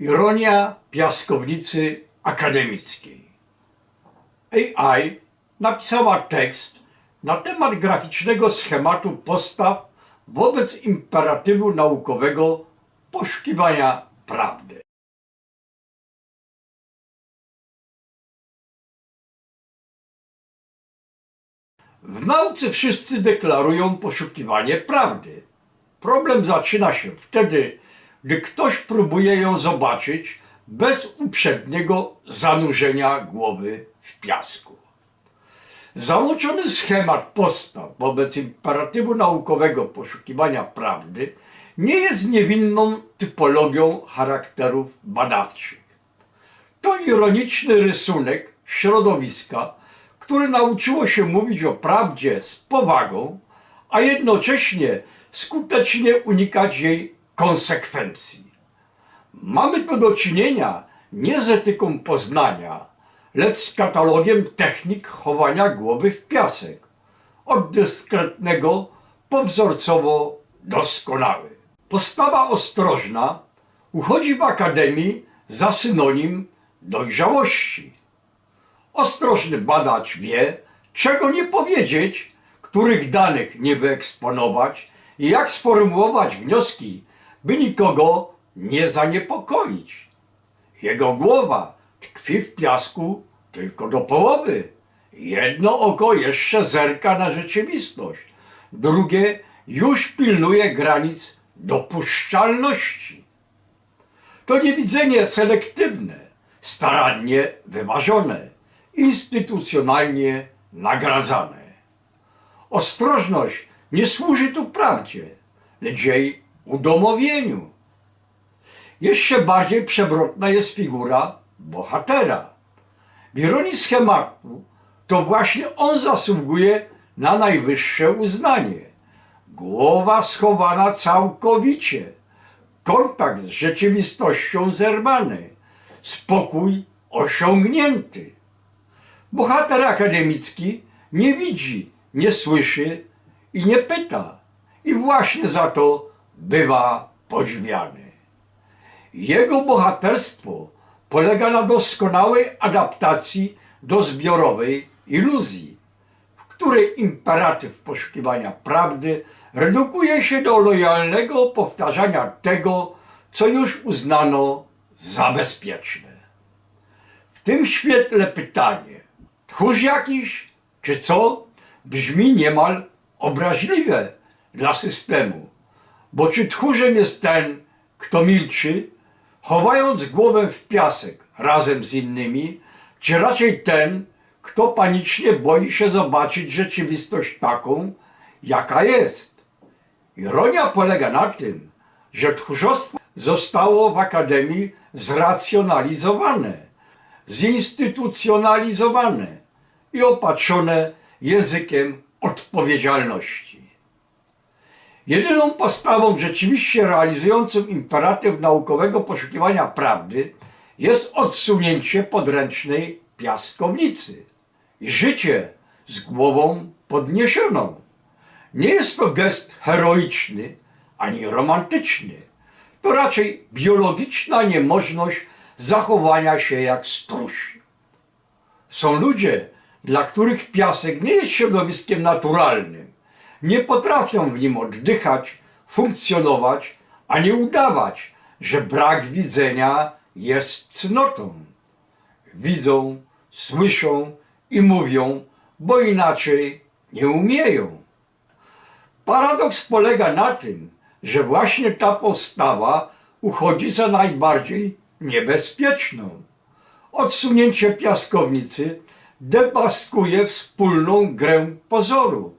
Ironia piaskownicy akademickiej. AI napisała tekst na temat graficznego schematu postaw wobec imperatywu naukowego poszukiwania prawdy. W nauce wszyscy deklarują poszukiwanie prawdy. Problem zaczyna się wtedy, gdy ktoś próbuje ją zobaczyć bez uprzedniego zanurzenia głowy w piasku. Załączony schemat postaw wobec imperatywu naukowego poszukiwania prawdy nie jest niewinną typologią charakterów badawczych. To ironiczny rysunek środowiska, które nauczyło się mówić o prawdzie z powagą, a jednocześnie skutecznie unikać jej konsekwencji. Mamy tu do czynienia nie z etyką poznania, lecz z katalogiem technik chowania głowy w piasek, od dyskretnego po wzorcowo doskonały. Postawa ostrożna uchodzi w akademii za synonim dojrzałości. Ostrożny badacz wie, czego nie powiedzieć, których danych nie wyeksponować i jak sformułować wnioski, by nikogo nie zaniepokoić. Jego głowa tkwi w piasku tylko do połowy. Jedno oko jeszcze zerka na rzeczywistość, drugie już pilnuje granic dopuszczalności. To niewidzenie selektywne, starannie wyważone, instytucjonalnie nagradzane. Ostrożność nie służy tu prawdzie, lecz jej udomowieniu. Jeszcze bardziej przewrotna jest figura bohatera. W ironii schematu to właśnie on zasługuje na najwyższe uznanie. Głowa schowana całkowicie, kontakt z rzeczywistością zerwany, spokój osiągnięty. Bohater akademicki nie widzi, nie słyszy i nie pyta, i właśnie za to bywa podziwiany. Jego bohaterstwo polega na doskonałej adaptacji do zbiorowej iluzji, w której imperatyw poszukiwania prawdy redukuje się do lojalnego powtarzania tego, co już uznano za bezpieczne. W tym świetle pytanie, tchórz jakiś, czy co, brzmi niemal obraźliwe dla systemu. Bo czy tchórzem jest ten, kto milczy, chowając głowę w piasek razem z innymi, czy raczej ten, kto panicznie boi się zobaczyć rzeczywistość taką, jaka jest? Ironia polega na tym, że tchórzostwo zostało w Akademii zracjonalizowane, zinstytucjonalizowane i opatrzone językiem odpowiedzialności. Jedyną postawą rzeczywiście realizującą imperatyw naukowego poszukiwania prawdy jest odsunięcie podręcznej piaskownicy i życie z głową podniesioną. Nie jest to gest heroiczny ani romantyczny. To raczej biologiczna niemożność zachowania się jak struś. Są ludzie, dla których piasek nie jest środowiskiem naturalnym. Nie potrafią w nim oddychać, funkcjonować, ani udawać, że brak widzenia jest cnotą. Widzą, słyszą i mówią, bo inaczej nie umieją. Paradoks polega na tym, że właśnie ta postawa uchodzi za najbardziej niebezpieczną. Odsunięcie piaskownicy debaskuje wspólną grę pozoru.